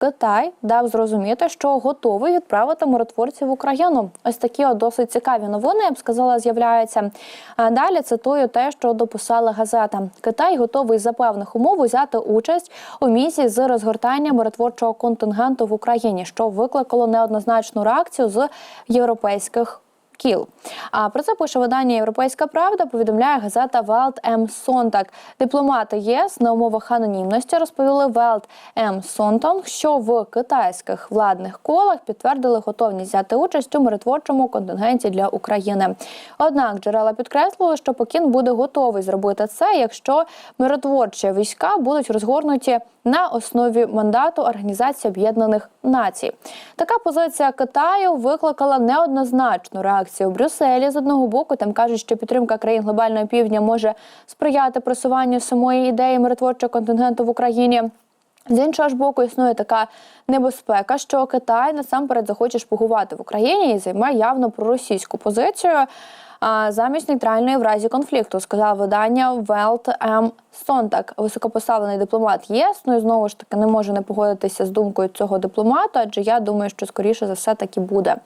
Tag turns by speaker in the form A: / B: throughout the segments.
A: Китай дав зрозуміти, що готовий відправити миротворців Україну. Ось такі от досить цікаві новини, я б сказала, з'являються. А далі цитую те, що дописала газета. Китай готовий за певних умов взяти участь у місії з розгортання миротворчого контингенту в Україні, що викликало неоднозначну реакцію з європейських. Кіл. А про це пише видання Європейська Правда. Повідомляє газета Велт М. Сонтак. Дипломати ЄС на умовах анонімності розповіли Велт М. Сонтонг, що в китайських владних колах підтвердили готовність взяти участь у миротворчому контингенті для України. Однак джерела підкреслили, що Пекін буде готовий зробити це, якщо миротворчі війська будуть розгорнуті на основі мандату Організації Об'єднаних Націй. Така позиція Китаю викликала неоднозначну реакцію в Брюсселі. З одного боку там кажуть, що підтримка країн глобального півдня може сприяти просуванню самої ідеї миротворчого контингенту в Україні. З іншого ж боку, існує така небезпека, що Китай насамперед захоче шпигувати в Україні і займе явно проросійську позицію. Замість нейтральної в разі конфлікту сказав видання Велт М. Сонтак, високопоставлений дипломат ЄС. Ну і знову ж таки не можу не погодитися з думкою цього дипломата, адже я думаю, що скоріше за все так і буде.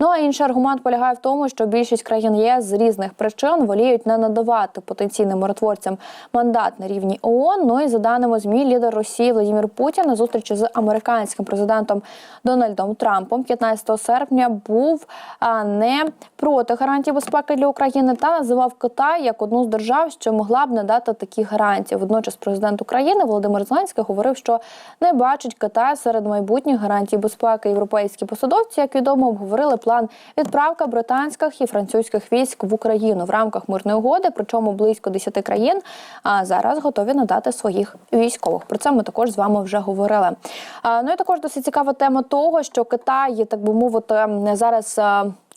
A: Ну а інший аргумент полягає в тому, що більшість країн ЄС з різних причин воліють не надавати потенційним миротворцям мандат на рівні ООН. Ну і за даними змі, лідер Росії Владимир Путін на зустрічі з американським президентом Дональдом Трампом 15 серпня був не проти гарантій безпеки для України та називав Китай як одну з держав, що могла б надати такі гарантії. Водночас, президент України Володимир Зеленський говорив, що не бачить Китай серед майбутніх гарантій безпеки. Європейські посадовці, як відомо, обговорили план відправка британських і французьких військ в Україну в рамках мирної угоди. Причому близько 10 країн а зараз готові надати своїх військових. Про це ми також з вами вже говорили. Ну і також досить цікава тема того, що Китай, так би мовити, зараз.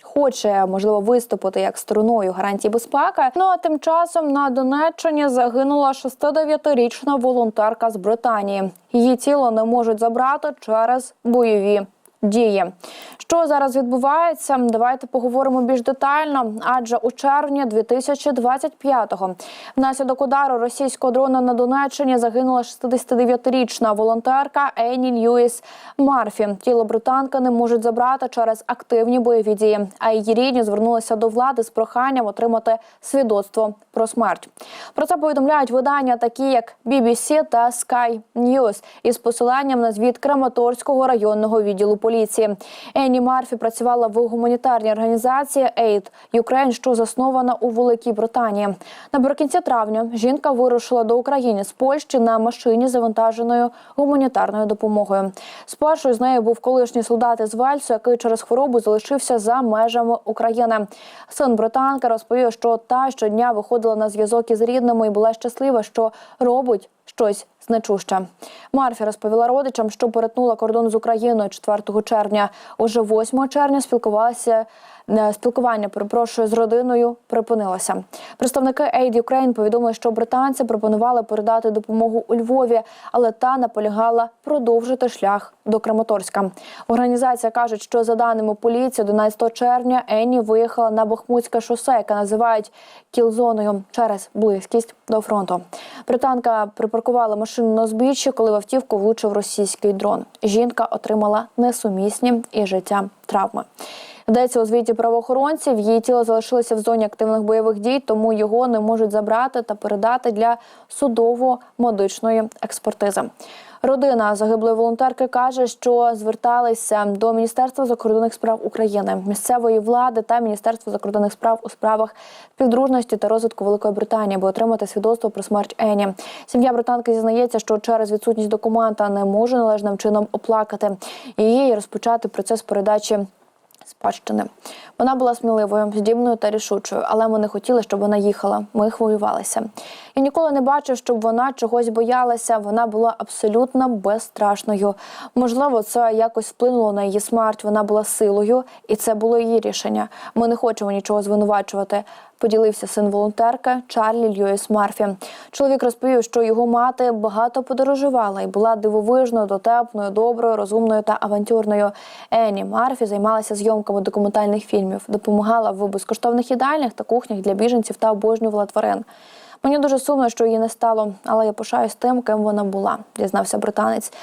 A: Хоче можливо виступити як стороною гарантії безпеки. Ну а тим часом на Донеччині загинула 69-річна волонтерка з Британії. Її тіло не можуть забрати через бойові дії. Що зараз відбувається? Давайте поговоримо більш детально. Адже у червні 2025-го внаслідок удару російського дрона на Донеччині загинула 69-річна волонтерка Ені Льюіс Марфі. Тіло британки не можуть забрати через активні бойові дії. А її рідні звернулися до влади з проханням отримати свідоцтво про смерть. Про це повідомляють видання, такі як BBC та Sky News, із посиланням на звіт Краматорського районного відділу поліції. Ені Марфі працювала в гуманітарній організації Aid Ukraine, що заснована у Великій Британії. Наприкінці травня жінка вирушила до України з Польщі на машині, завантаженою гуманітарною допомогою. Спершу з нею був колишній солдат із Вельсу, який через хворобу залишився за межами України. Син британки розповів, що та щодня виходила на зв'язок із рідними і була щаслива, що робить щось значуще. Марфі розповіла родичам, що перетнула кордон з Україною 4 червня. Уже 8 червня спілкувалася. е, Спілкування перепрошую з родиною припинилося. Представники Aid Ukraine повідомили, що британці пропонували передати допомогу у Львові, але та наполягала продовжити шлях до Краматорська. Організація каже, що за даними поліції, 11 червня Енні виїхала на Бахмутське шосе, яке називають кілзоною через близькість до фронту. Британка припаркувала машину на збіччі, коли в автівку влучив російський дрон. Жінка отримала несумісні і життя травми. Йдеться у звіті правоохоронців. Її тіло залишилося в зоні активних бойових дій, тому його не можуть забрати та передати для судово-медичної експертизи. Родина загиблої волонтерки каже, що зверталися до Міністерства закордонних справ України, місцевої влади та Міністерства закордонних справ у справах співдружності та розвитку Великої Британії, аби отримати свідоцтво про смерть Ені. Сім'я британки зізнається, що через відсутність документа не може належним чином оплакати її і розпочати процес передачі спадщини. Вона була сміливою, здібною та рішучою, але ми не хотіли, щоб вона їхала. Ми хвилювалися. Я ніколи не бачив, щоб вона чогось боялася. Вона була абсолютно безстрашною. Можливо, це якось вплинуло на її смерть. Вона була силою, і це було її рішення. Ми не хочемо нічого звинувачувати. Поділився син волонтерки Чарлі Льюіс Марфі. Чоловік розповів, що його мати багато подорожувала і була дивовижною, дотепною, доброю, розумною та авантюрною. Ені Марфі займалася зйомками документальних фільмів, допомагала в безкоштовних їдальнях та кухнях для біженців та обожнювала тварин. Мені дуже сумно, що її не стало, але я пишаюсь тим, ким вона була, дізнався британець.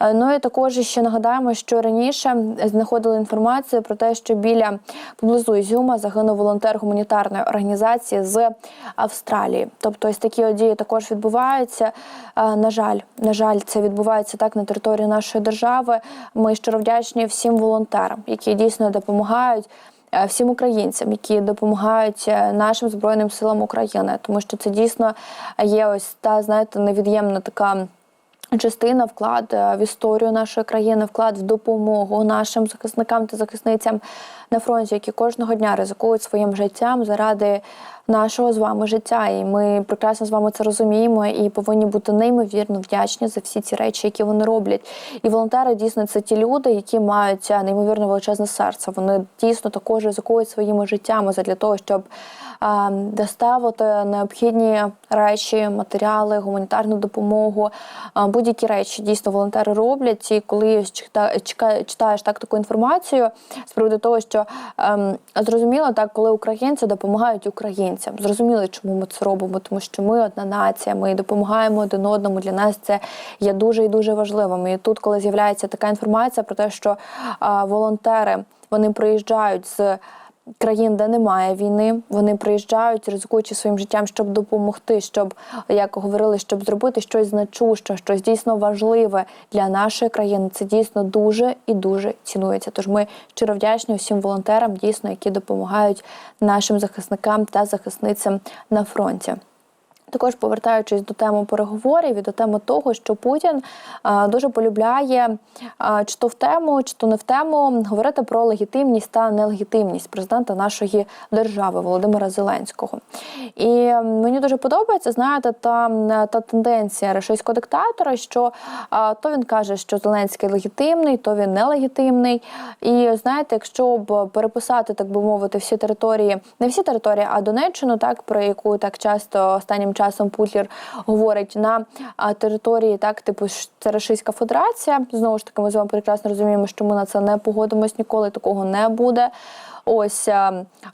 A: Е, Ну і також ще нагадаємо, що раніше знаходили інформацію про те, що біля поблизу Ізюма загинув волонтер гуманітарної організації з Австралії. Тобто, ось такі от дії також відбуваються. Е, На жаль, на жаль, це відбувається так на території нашої держави. Ми щиро вдячні всім волонтерам, які дійсно допомагають. е, Всім українцям, які допомагають нашим збройним силам України, тому що це дійсно є ось та знаєте невід'ємна така частина вклад е, в історію нашої країни, вклад в допомогу нашим захисникам та захисницям на фронті, які кожного дня ризикують своїм життям заради нашого з вами життя. І ми прекрасно з вами це розуміємо і повинні бути неймовірно вдячні за всі ці речі, які вони роблять. І волонтери дійсно це ті люди, які мають е, неймовірно величезне серце. Вони дійсно також ризикують своїми життями для того, щоб а, доставити необхідні речі, матеріали, гуманітарну допомогу, а, будь-які речі дійсно волонтери роблять. І коли читаєш так таку інформацію з приводу того, що ем, зрозуміло, так коли українці допомагають українцям, зрозуміло, чому ми це робимо, тому що ми одна нація, ми допомагаємо один одному. Для нас це є дуже і дуже важливим. І тут, коли з'являється така інформація про те, що волонтери вони приїжджають з країн, де немає війни, вони приїжджають, ризикуючи своїм життям, щоб допомогти, щоб, як говорили, щоб зробити щось значуще, щось дійсно важливе для нашої країни. Це дійсно дуже і дуже цінується. Тож ми щиро вдячні усім волонтерам, дійсно, які допомагають нашим захисникам та захисницям на фронті. Також повертаючись до теми переговорів і до теми того, що Путін дуже полюбляє чи то в тему, чи то не в тему говорити про легітимність та нелегітимність президента нашої держави Володимира Зеленського. І мені дуже подобається, знаєте, та, та тенденція російського диктатора, що то він каже, що Зеленський легітимний, то він нелегітимний. І знаєте, якщо б переписати, так би мовити, всі території, не всі території, а Донеччину, так про яку так часто останнім часом Путлер говорить на території, так типу це Російська Федерація. Знову ж таки, ми з вами прекрасно розуміємо, що ми на це не погодимось ніколи, такого не буде. Ось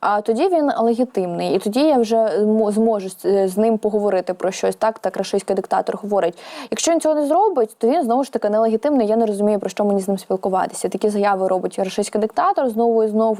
A: а, тоді він легітимний, і тоді я вже зможу з, ним поговорити про щось. Так так російський диктатор говорить. Якщо він цього не зробить, то він знову ж таки нелегітимний. Я не розумію про що мені з ним спілкуватися. Такі заяви робить російський диктатор знову і знову.